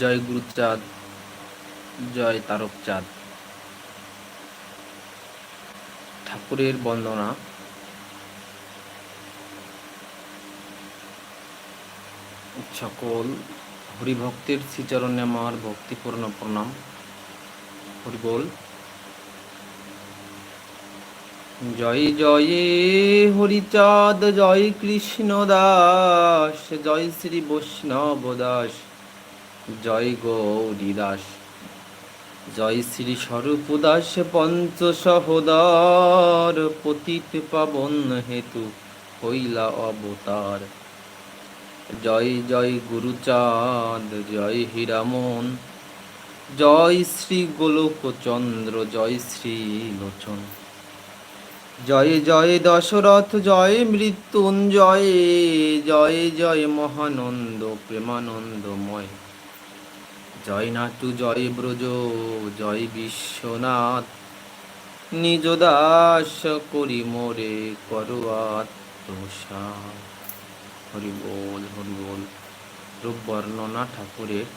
জয় গুরুচাঁদ, জয় তারকচাঁদ। ঠাকুরের বন্দনা। সকল হরিভক্তের শ্রীচরণে আমার ভক্তিপূর্ণ প্রণাম। হরিবোল। জয় জয়ে হরিচাঁদ, জয় কৃষ্ণ দাস জয় শ্রী বৈষ্ণব দাস। জয় গৌরী দাস। জয় শ্রী স্বরূপ দাস পঞ্চ সহোদর, পতিত পাবন হেতু হইলা অবতার। জয় জয় গুরুচাঁদ, জয় হীরামন, জয় শ্রী গোলকচন্দ্র, জয় শ্রী লোচন। জয় জয় দশরথ, জয় মৃত্যুঞ্জয়, জয় জয় মহানন্দ, প্রেমানন্দময়। জয় নাটু জয় ব্রজ, জয় বিশ্বনাথ। নিজ দাস করি মোরে করো আত্মসাৎ হরি বল হরি বল রূপ বর্ণনা ঠাকুরের।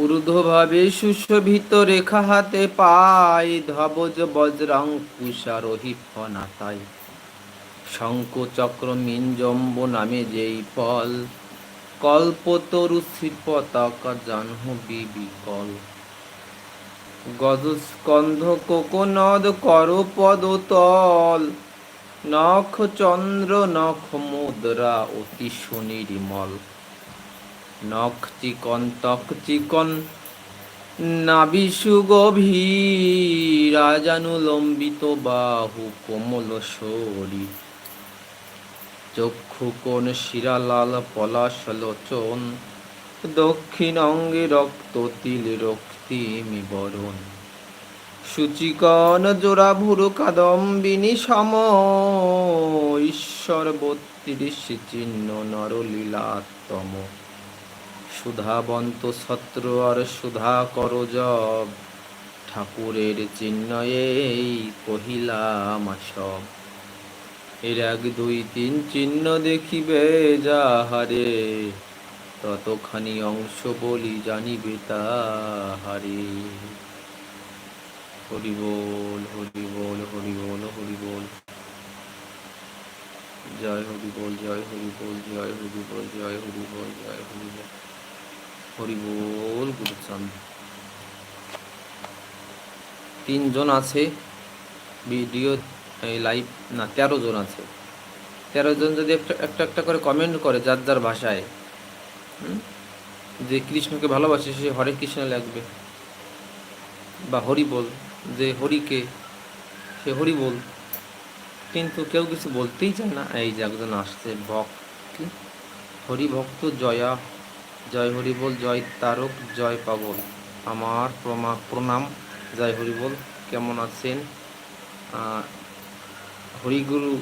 ঊর্ধ্বভাবে সুশোভিত রেখা হাতে পাই ধবজ বজ্রাং কুশারোহি ফনাতাই শঙ্খ চক্র মিঞ্জম্ব নামে যেই ফল কল্পতরু শ্রী পতাকা জাহ্নবী বিকল গজস্কন্ধ কোকনদ কর পদতল নখ চন্দ্র, নখ মুদ্রা অতি সুনির্মল। নখ চিকন তক চিকন নাবিসু গভীর রাজানুলম্বিত বাহু কোমল শরী চক্ষু কোন শিরালাল পলাশ লোচন দক্ষিণ অঙ্গে রক্ত তিল রক্তিমি বরণ সূচিকন জোড়া ভুরু কাদম্বিনী সম, ঈশ্বর বত্রিশ চিহ্ন নরলীলাত্তম সুধাবন্ত ছত্র আর সুধা কর জব, ঠাকুরের চিহ্ন এই কহিলাম সব এর এক দুই তিন চিহ্ন দেখিবে যাহারে, ততখানি অংশ বলি জানিবে তাহারে। হরি বল হরি বল হরি বল হরি বল। জয় হরি বল, জয় হরি বল, জয় হরি বল, জয় হরি বল, জয় হরি বল। হরি বল গুরুচাঁদ তিনজন আছে ভিডিও এই লাইভ না, তেরো জন আছে। তেরো জন যদি একটা একটা একটা করে কমেন্ট করে যার যার ভাষায় যে কৃষ্ণকে ভালোবাসে, সে হরে কৃষ্ণ লাগবে বা হরি বল, যে হরিকে, সে হরি বল। কিন্তু কেউ কিছু বলতেই চায় না। এই যে একজন আসছে, ভক্তি হরি ভক্ত, জয়া, জয় হরি বল, জয় তারক, জয় পাবল আমার প্রমা, প্রণাম, জয় হরি বল। কেমন আছেন? হরিগুরু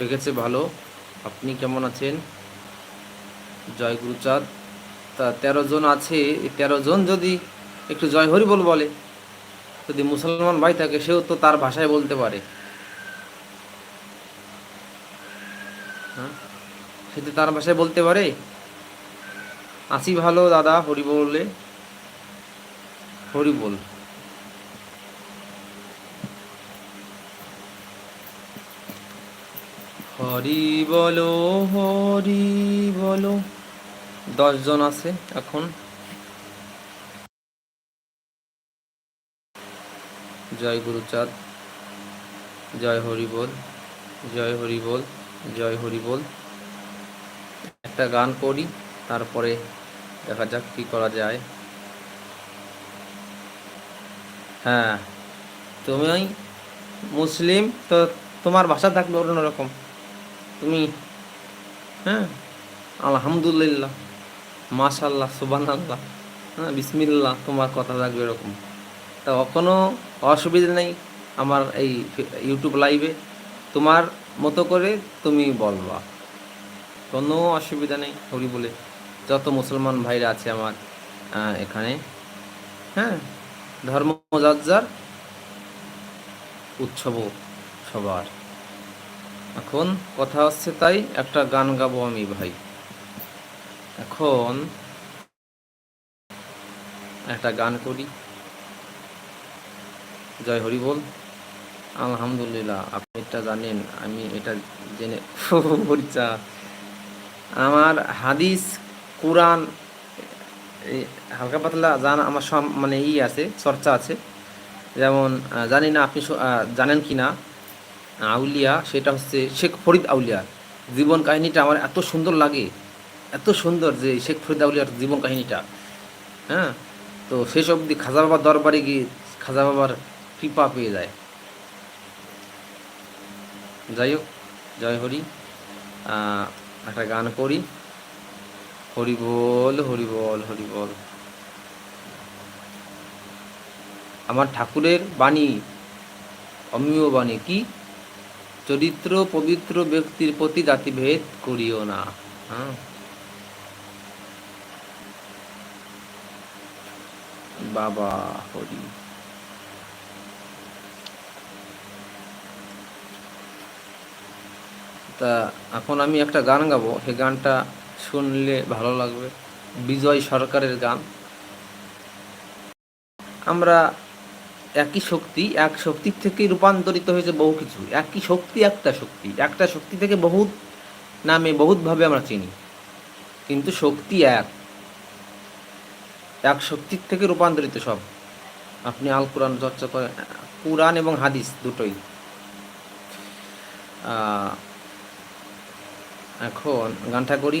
রেখেছে ভালো। আপনি কেমন আছেন? জয় গুরুচাঁদ তা তেরো জন আছে তেরো জন যদি একটু জয় হরি বল বলে যদি মুসলমান ভাই থাকে, সেও তো তার ভাষায় বলতে পারে। হ্যাঁ? সে তো তার ভাষায় বলতে পারে? আছি ভালো দাদা হরি বললে হরি বল হরি বলো হরি বলো। দশজন আছে এখন। জয় গুরুচাঁদ, জয় হরি বল জয় হরি বল জয় হরি বল একটা গান করি, তারপরে দেখা যাক কি করা যায়। হ্যাঁ তুমি মুসলিম, তো তোমার ভাষা থাকবে অন্যরকম। তুমি? হ্যাঁ? আলহামদুলিল্লাহ। মাশাল্লাহ সুবান আল্লাহ হ্যাঁ বিসমিল্লাহ, তোমার কথা থাকবে এরকম। তা কোনো অসুবিধা নেই আমার এই ইউটিউব লাইভে তোমার মতো করে তুমি বলবা। কোনো অসুবিধা নেই, হরি বলে। যত মুসলমান ভাইরা আছে আমার এখানে। হ্যাঁ ধর্ম যার উৎসব সবার। এখন কথা হচ্ছে তাই একটা গান গাবো আমি ভাই। এখন একটা গান করি। জয় হরি বল। আলহামদুলিল্লাহ, আপনি এটা জানেন, আমি এটা জেনে পরিচা। আমার হাদিস, কোরআন হালকা পাতলা জান আমার সব মানে ই আছে, চর্চা আছে। যেমন জানি না আপনি জানেন কি না আউলিয়া, সেটা হচ্ছে শেখ ফরিদ আউলিয়া। জীবন কাহিনীটা আমার এত সুন্দর লাগে, এত সুন্দর যে শেখ ফরিদ আউলিয়ার জীবন কাহিনীটা। হ্যাঁ? তো শেষ অবধি খাজা বাবার দরবারে গিয়ে খাজা বাবার কৃপা পেয়ে যায়। যাই হোক, জয় হরি। একটা গান করি। হরি বল হরি বল হরি বল। আমার ঠাকুরের বাণী, অমীয় বাণী, কি? চরিত্র পবিত্র ব্যক্তির প্রতি জাতিভেদ করিও না। হ্যাঁ? বাবা, হরি। তা এখন আমি একটা গান গাবো। সে গানটা শুনলে ভালো লাগবে। বিজয় সরকারের গান। আমরা একই শক্তি, এক শক্তির থেকে রূপান্তরিত হয়েছে বহু কিছু। একই শক্তি, একটা শক্তি। একটা শক্তি থেকে বহুত নামে, বহুতভাবে আমরা চিনি। কিন্তু শক্তি এক। এক শক্তির থেকে রূপান্তরিত সব। আপনি আল কোরআন চর্চা করেন, কোরআন এবং হাদিস দুটোই। এখন গানটা করি।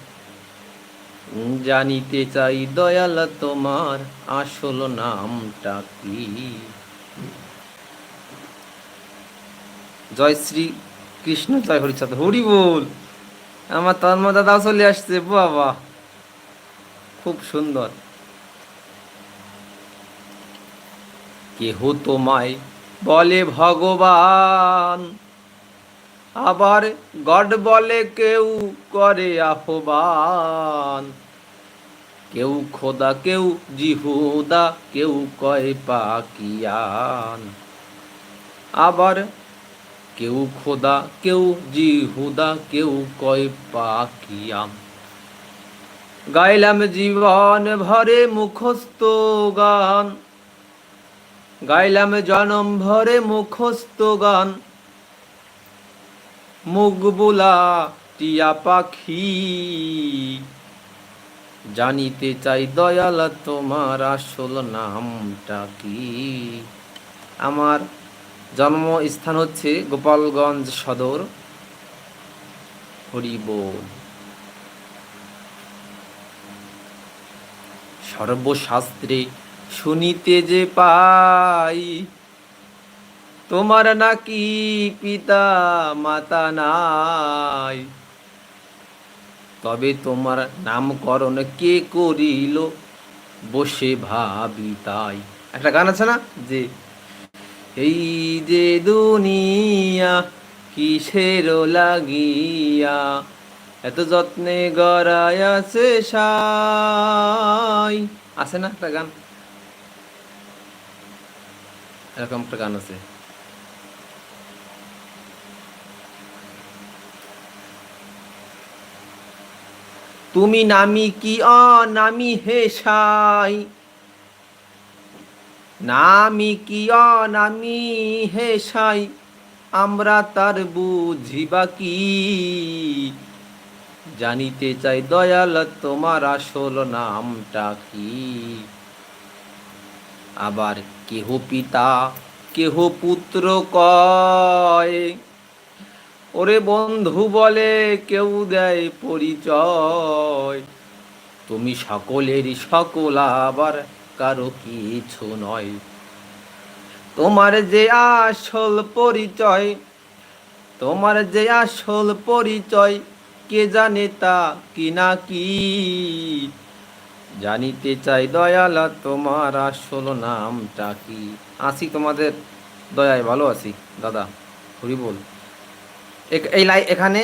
জানিতে চাই দয়াল তোমার আসল নামটা কি? জয় শ্রী কৃষ্ণ, জয় হরিচাঁদ। হরি বল। আমার তন্ময় দাদাও চলে আসছে, বাবা। খুব সুন্দর। কেহ তোমায় বলে ভগবান? আবার গড বলে কেউ করে আহ্বান। কেউ খোদা, কেউ জিহুদা, কেউ কয় পাকিয়ান। আবার কেউ খোদা, কেউ জিহুদা, কেউ কয় পাকিয়ান। গাইলাম জীবন ভরে মুখস্থ গান। গাইলাম জনম ভরে মুখস্থ গান। মুগবুলা টিয়া পাখি। জানিতে চাই দয়াল তোমার আসল নামটা কি? আমার জন্মস্থান হচ্ছে গোপালগঞ্জ সদর হরিবোল। সর্বশাস্ত্রে শুনিতে যে পাই তোমার নাকি পিতা মাতা নাই। তবে তোমার নামকরণ কে করিল বসে ভাবি তাই। একটা গান আছে না? যে, এই যে দুনিয়া কিসের লাগিয়া, এত যত্নে গড়ায় আছে সাই। আছে না একটা গান? এরকম একটা গান আছে। তুমি নামি কি অনামি হে সাই? নামি কি অনামি হে সাই? আমরা তার বুঝিবা কি? জানিতে চাই দয়াল, তোমার আসল নামটা কি? আবার কেহ পিতা, কেহ পুত্র কয়? ওরে বন্ধু বলে কেউ দেয় পরিচয়। তুমি সকলেরই সকল আবার কারও কিছু নয়। তোমার যে আসল পরিচয়, তোমার যে আসল পরিচয়, কে জানে তা কি না কি? জানিতে চাই দয়ালা, তোমার আসল নামটা কি? আসি তোমাদের, দয়ায় ভালো আছি। দাদা, হরি বল। এই লাই এখানে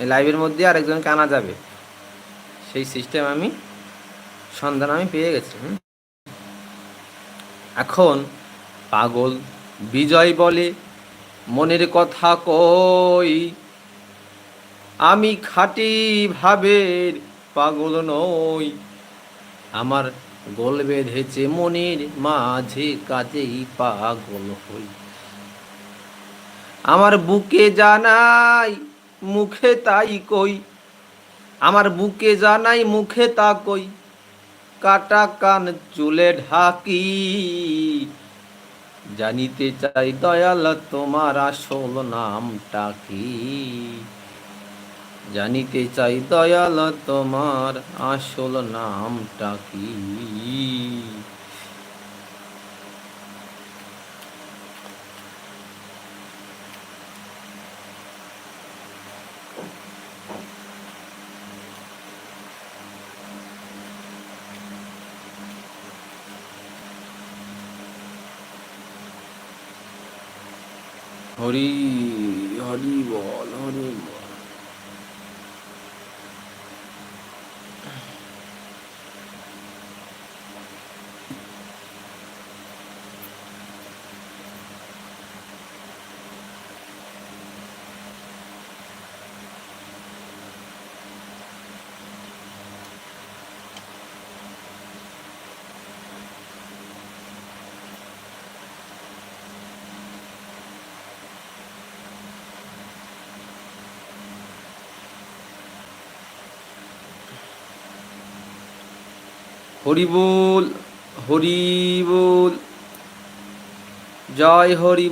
এই লাইভের মধ্যে আরেকজনকে আনা যাবে। সেই সিস্টেম আমি সন্ধান আমি পেয়ে গেছি এখন পাগল বিজয় বলে মনের কথা কই, আমি খাঁটি ভাবের পাগল নই। আমার গোল বেঁধেছে মনের মাঝে কাজেই পাগল হই। আমার বুকে জানাই, মুখে তাই কই। আমার বুকে জানাই, মুখে তা কই। কাটা কান চুলে ঢাকি। জানিতে চাই দয়াল, তোমার আসল নামটা কি? জানিতে চাই দয়াল তোমার আসল নামটা কি? হরি হরি বল হরি বল। হরি বল জয় হরি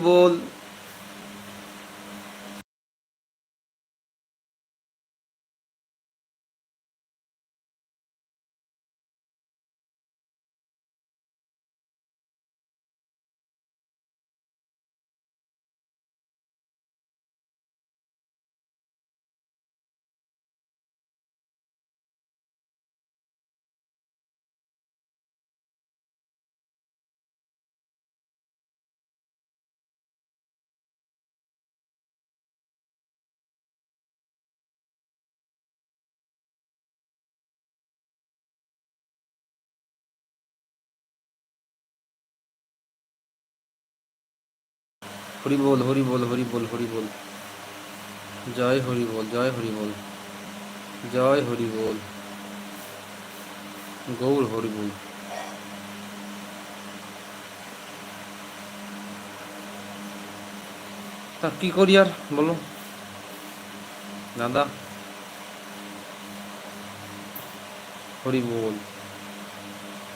হরি বল হরি বল হরি বল হরি বল জয় হরি বল জয় হরি বল জয় হরি বল গৌর হরি বল তা কি করি আর, বলো। দাদা। হরি বল